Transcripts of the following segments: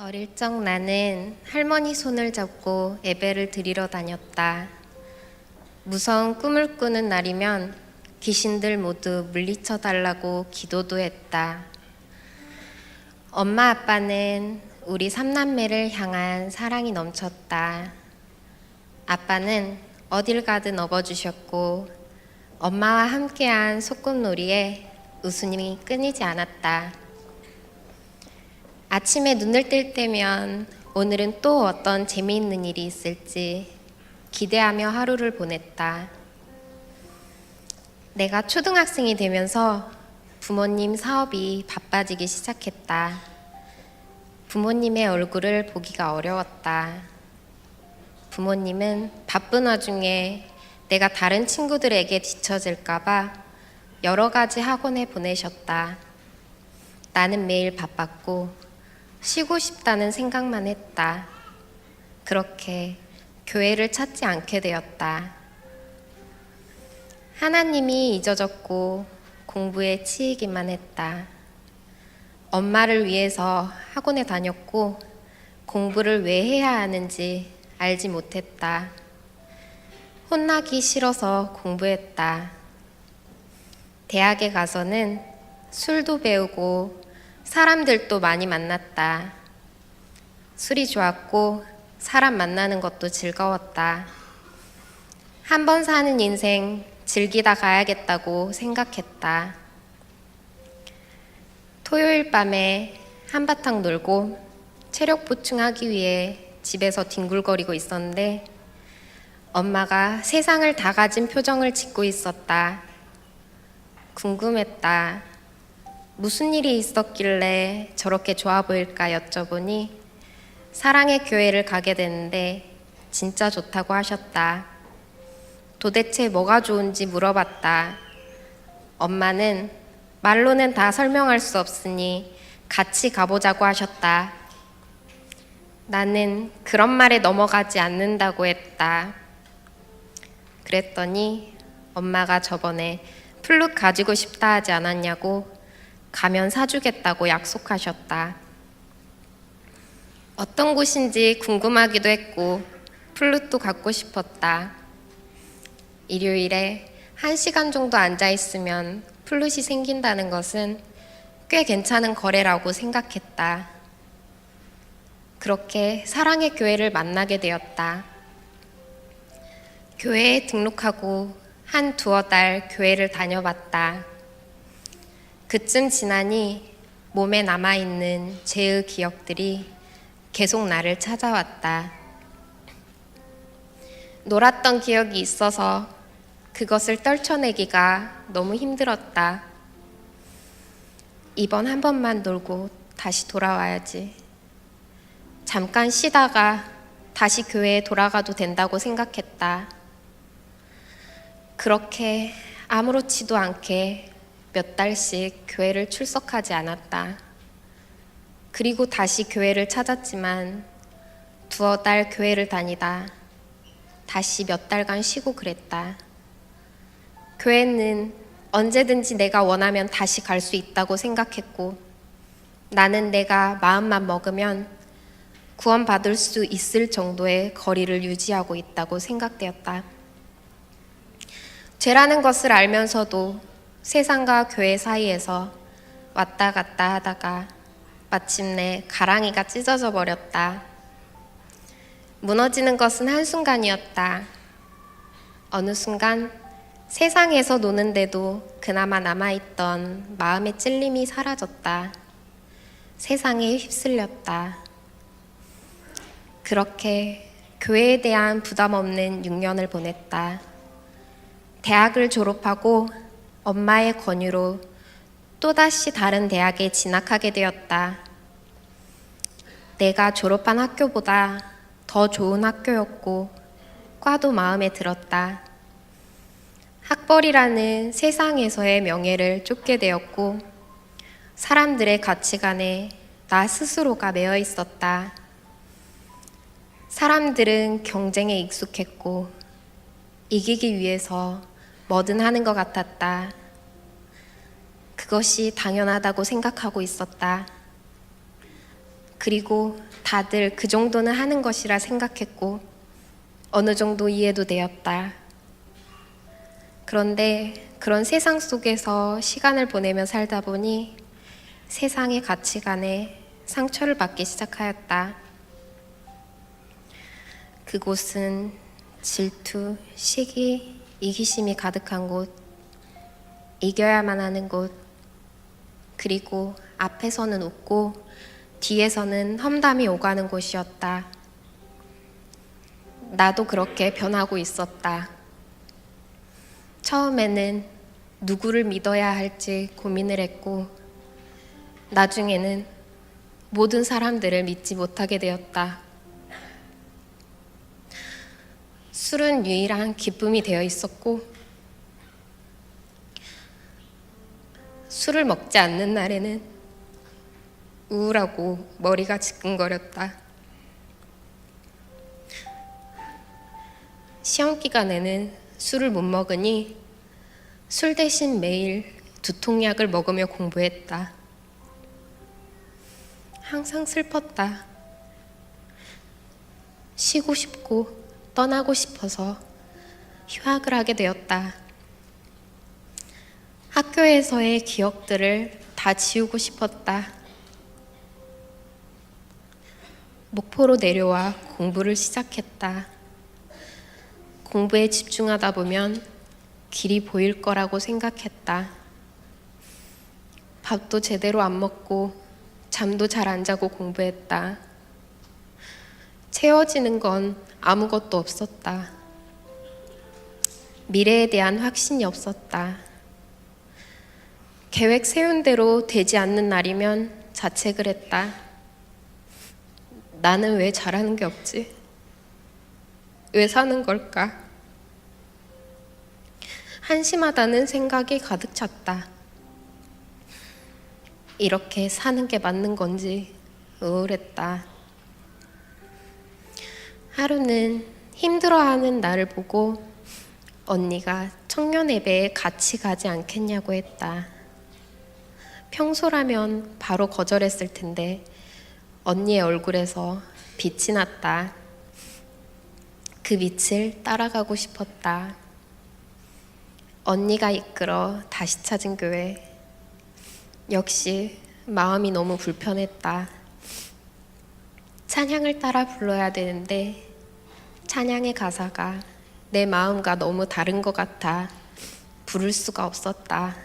어릴 적 나는 할머니 손을 잡고 예배를 드리러 다녔다. 무서운 꿈을 꾸는 날이면 귀신들 모두 물리쳐 달라고 기도도 했다. 엄마 아빠는 우리 삼남매를 향한 사랑이 넘쳤다. 아빠는 어딜 가든 업어주셨고 엄마와 함께한 소꿉놀이에 웃음이 끊이지 않았다. 아침에 눈을 뜰 때면 오늘은 또 어떤 재미있는 일이 있을지 기대하며 하루를 보냈다. 내가 초등학생이 되면서 부모님 사업이 바빠지기 시작했다. 부모님의 얼굴을 보기가 어려웠다. 부모님은 바쁜 와중에 내가 다른 친구들에게 뒤처질까봐 여러 가지 학원에 보내셨다. 나는 매일 바빴고 쉬고 싶다는 생각만 했다. 그렇게 교회를 찾지 않게 되었다. 하나님이 잊어졌고 공부에 치이기만 했다. 엄마를 위해서 학원에 다녔고 공부를 왜 해야 하는지 알지 못했다. 혼나기 싫어서 공부했다. 대학에 가서는 술도 배우고 사람들도 많이 만났다. 술이 좋았고 사람 만나는 것도 즐거웠다. 한 번 사는 인생 즐기다 가야겠다고 생각했다. 토요일 밤에 한바탕 놀고 체력 보충하기 위해 집에서 뒹굴거리고 있었는데 엄마가 세상을 다 가진 표정을 짓고 있었다. 궁금했다. 무슨 일이 있었길래 저렇게 좋아 보일까 여쭤보니 사랑의 교회를 가게 됐는데 진짜 좋다고 하셨다. 도대체 뭐가 좋은지 물어봤다. 엄마는 말로는 다 설명할 수 없으니 같이 가보자고 하셨다. 나는 그런 말에 넘어가지 않는다고 했다. 그랬더니 엄마가 저번에 플룻 가지고 싶다 하지 않았냐고 가면 사주겠다고 약속하셨다. 어떤 곳인지 궁금하기도 했고 플룻도 갖고 싶었다. 일요일에 한 시간 정도 앉아 있으면 플룻이 생긴다는 것은 꽤 괜찮은 거래라고 생각했다. 그렇게 사랑의 교회를 만나게 되었다. 교회에 등록하고 한 두어 달 교회를 다녀봤다. 그쯤 지나니 몸에 남아있는 죄의 기억들이 계속 나를 찾아왔다. 놀았던 기억이 있어서 그것을 떨쳐내기가 너무 힘들었다. 이번 한 번만 놀고 다시 돌아와야지. 잠깐 쉬다가 다시 교회에 돌아가도 된다고 생각했다. 그렇게 아무렇지도 않게 몇 달씩 교회를 출석하지 않았다. 그리고 다시 교회를 찾았지만 두어 달 교회를 다니다 다시 몇 달간 쉬고 그랬다. 교회는 언제든지 내가 원하면 다시 갈 수 있다고 생각했고 나는 내가 마음만 먹으면 구원받을 수 있을 정도의 거리를 유지하고 있다고 생각되었다. 죄라는 것을 알면서도 세상과 교회 사이에서 왔다 갔다 하다가 마침내 가랑이가 찢어져 버렸다. 무너지는 것은 한순간이었다. 어느 순간 세상에서 노는데도 그나마 남아있던 마음의 찔림이 사라졌다. 세상에 휩쓸렸다. 그렇게 교회에 대한 부담 없는 6년을 보냈다. 대학을 졸업하고 엄마의 권유로 또다시 다른 대학에 진학하게 되었다. 내가 졸업한 학교보다 더 좋은 학교였고, 과도 마음에 들었다. 학벌이라는 세상에서의 명예를 쫓게 되었고, 사람들의 가치관에 나 스스로가 매여 있었다. 사람들은 경쟁에 익숙했고, 이기기 위해서 뭐든 하는 것 같았다. 그것이 당연하다고 생각하고 있었다. 그리고 다들 그 정도는 하는 것이라 생각했고 어느 정도 이해도 되었다. 그런데 그런 세상 속에서 시간을 보내며 살다 보니 세상의 가치관에 상처를 받기 시작하였다. 그곳은 질투, 시기, 이기심이 가득한 곳, 이겨야만 하는 곳, 그리고 앞에서는 웃고 뒤에서는 험담이 오가는 곳이었다. 나도 그렇게 변하고 있었다. 처음에는 누구를 믿어야 할지 고민을 했고, 나중에는 모든 사람들을 믿지 못하게 되었다. 술은 유일한 기쁨이 되어 있었고, 술을 먹지 않는 날에는 우울하고 머리가 지끈거렸다. 시험 기간에는 술을 못 먹으니 술 대신 매일 두통약을 먹으며 공부했다. 항상 슬펐다. 쉬고 싶고 떠나고 싶어서 휴학을 하게 되었다. 학교에서의 기억들을 다 지우고 싶었다. 목포로 내려와 공부를 시작했다. 공부에 집중하다 보면 길이 보일 거라고 생각했다. 밥도 제대로 안 먹고 잠도 잘 안 자고 공부했다. 채워지는 건 아무것도 없었다. 미래에 대한 확신이 없었다. 계획 세운 대로 되지 않는 날이면 자책을 했다. 나는 왜 잘하는 게 없지? 왜 사는 걸까? 한심하다는 생각이 가득 찼다. 이렇게 사는 게 맞는 건지 우울했다. 하루는 힘들어하는 나를 보고 언니가 청년 예배에 같이 가지 않겠냐고 했다. 평소라면 바로 거절했을 텐데 언니의 얼굴에서 빛이 났다. 그 빛을 따라가고 싶었다. 언니가 이끌어 다시 찾은 교회. 역시 마음이 너무 불편했다. 찬양을 따라 불러야 되는데 찬양의 가사가 내 마음과 너무 다른 것 같아 부를 수가 없었다.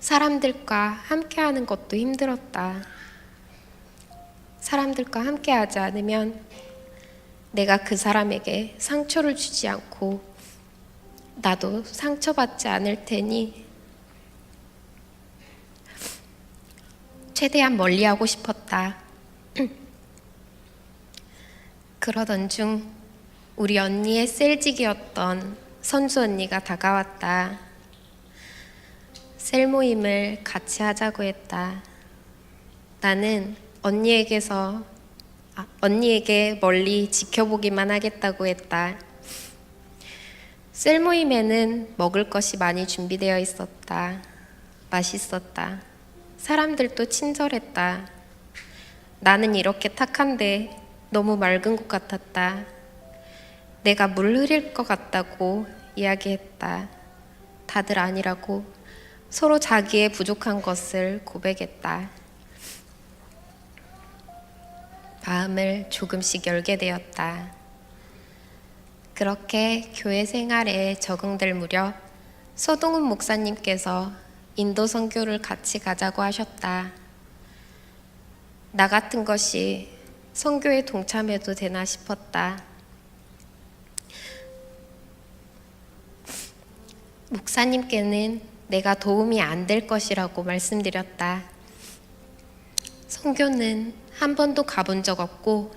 사람들과 함께하는 것도 힘들었다. 사람들과 함께하지 않으면 내가 그 사람에게 상처를 주지 않고 나도 상처받지 않을 테니 최대한 멀리하고 싶었다. 그러던 중 우리 언니의 셀직이었던 선주 언니가 다가왔다. 셀 모임을 같이 하자고 했다. 나는 언니에게서 아, 언니에게 멀리 지켜보기만 하겠다고 했다. 셀 모임에는 먹을 것이 많이 준비되어 있었다. 맛있었다. 사람들도 친절했다. 나는 이렇게 탁한데 너무 맑은 것 같았다. 내가 물 흐릴 것 같다고 이야기했다. 다들 아니라고 서로 자기의 부족한 것을 고백했다. 마음을 조금씩 열게 되었다. 그렇게 교회 생활에 적응될 무렵 서동훈 목사님께서 인도 선교를 같이 가자고 하셨다. 나 같은 것이 선교에 동참해도 되나 싶었다. 목사님께는 내가 도움이 안 될 것이라고 말씀드렸다. 선교는 한 번도 가본 적 없고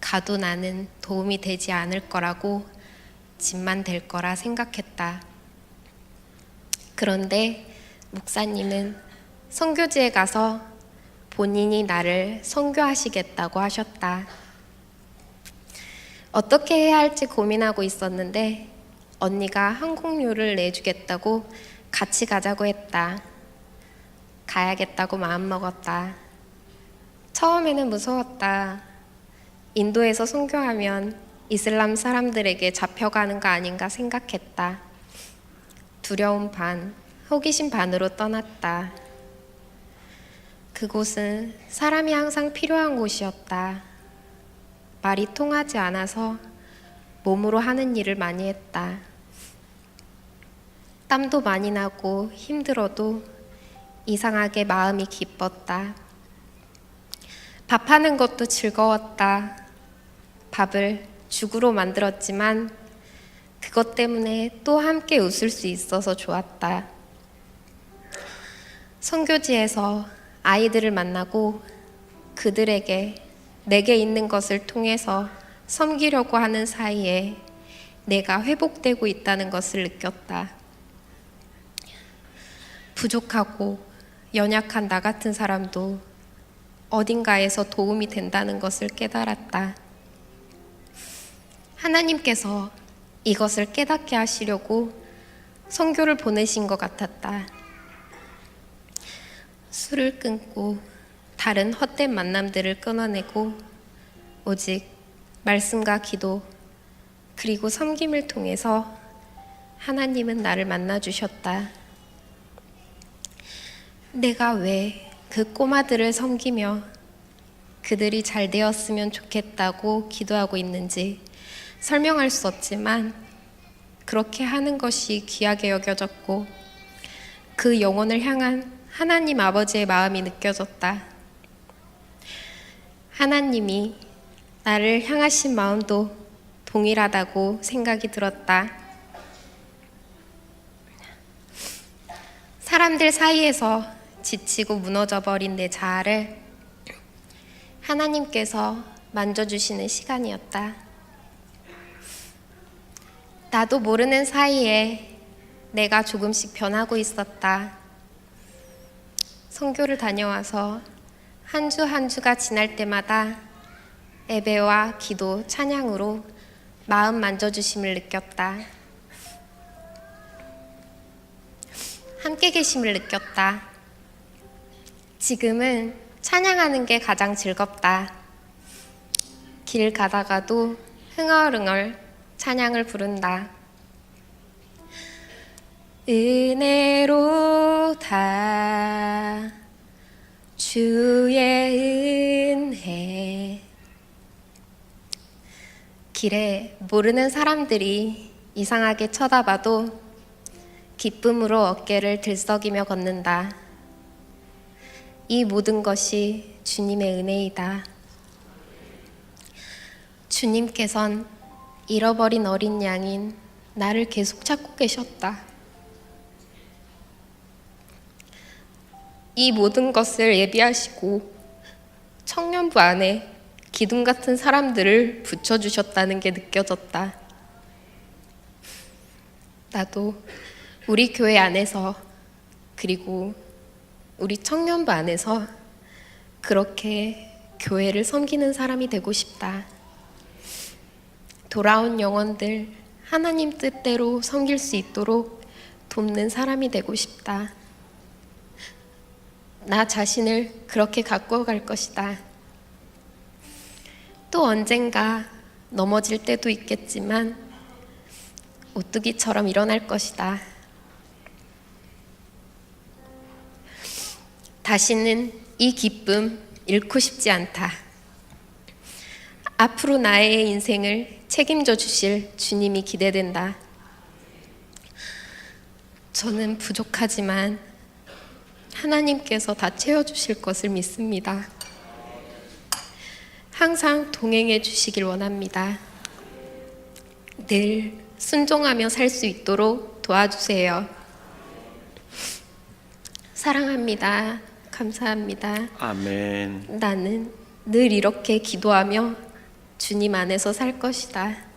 가도 나는 도움이 되지 않을 거라고 짐만 될 거라 생각했다. 그런데 목사님은 선교지에 가서 본인이 나를 선교하시겠다고 하셨다. 어떻게 해야 할지 고민하고 있었는데 언니가 항공료를 내주겠다고 같이 가자고 했다. 가야겠다고 마음먹었다. 처음에는 무서웠다. 인도에서 선교하면 이슬람 사람들에게 잡혀가는 거 아닌가 생각했다. 두려움 반, 호기심 반으로 떠났다. 그곳은 사람이 항상 필요한 곳이었다. 말이 통하지 않아서 몸으로 하는 일을 많이 했다. 땀도 많이 나고 힘들어도 이상하게 마음이 기뻤다. 밥하는 것도 즐거웠다. 밥을 죽으로 만들었지만 그것 때문에 또 함께 웃을 수 있어서 좋았다. 선교지에서 아이들을 만나고 그들에게 내게 있는 것을 통해서 섬기려고 하는 사이에 내가 회복되고 있다는 것을 느꼈다. 부족하고 연약한 나 같은 사람도 어딘가에서 도움이 된다는 것을 깨달았다. 하나님께서 이것을 깨닫게 하시려고 성교를 보내신 것 같았다. 술을 끊고 다른 헛된 만남들을 끊어내고 오직 말씀과 기도 그리고 섬김을 통해서 하나님은 나를 만나 주셨다. 내가 왜 그 꼬마들을 섬기며 그들이 잘 되었으면 좋겠다고 기도하고 있는지 설명할 수 없지만 그렇게 하는 것이 귀하게 여겨졌고 그 영혼을 향한 하나님 아버지의 마음이 느껴졌다. 하나님이 나를 향하신 마음도 동일하다고 생각이 들었다. 사람들 사이에서 지치고 무너져 버린 내 자아를 하나님께서 만져주시는 시간이었다. 나도 모르는 사이에 내가 조금씩 변하고 있었다. 성교를 다녀와서 한주한 주가 지날 때마다 예배와 기도, 찬양으로 마음 만져주심을 느꼈다. 함께 계심을 느꼈다. 지금은 찬양하는 게 가장 즐겁다. 길 가다가도 흥얼흥얼 찬양을 부른다. 은혜로 다 주의 은혜 길에 모르는 사람들이 이상하게 쳐다봐도 기쁨으로 어깨를 들썩이며 걷는다. 이 모든 것이 주님의 은혜이다. 주님께선 잃어버린 어린 양인 나를 계속 찾고 계셨다. 이 모든 것을 예비하시고 청년부 안에 기둥 같은 사람들을 붙여주셨다는 게 느껴졌다. 나도 우리 교회 안에서 그리고 우리 청년부 안에서 그렇게 교회를 섬기는 사람이 되고 싶다. 돌아온 영혼들 하나님 뜻대로 섬길 수 있도록 돕는 사람이 되고 싶다. 나 자신을 그렇게 갖고 갈 것이다. 또 언젠가 넘어질 때도 있겠지만 오뚜기처럼 일어날 것이다. 다시는 이 기쁨 잃고 싶지 않다. 앞으로 나의 인생을 책임져 주실 주님이 기대된다. 저는 부족하지만 하나님께서 다 채워주실 것을 믿습니다. 항상 동행해 주시길 원합니다. 늘 순종하며 살 수 있도록 도와주세요. 사랑합니다. 감사합니다. 아멘. 나는 늘 이렇게 기도하며 주님 안에서 살 것이다.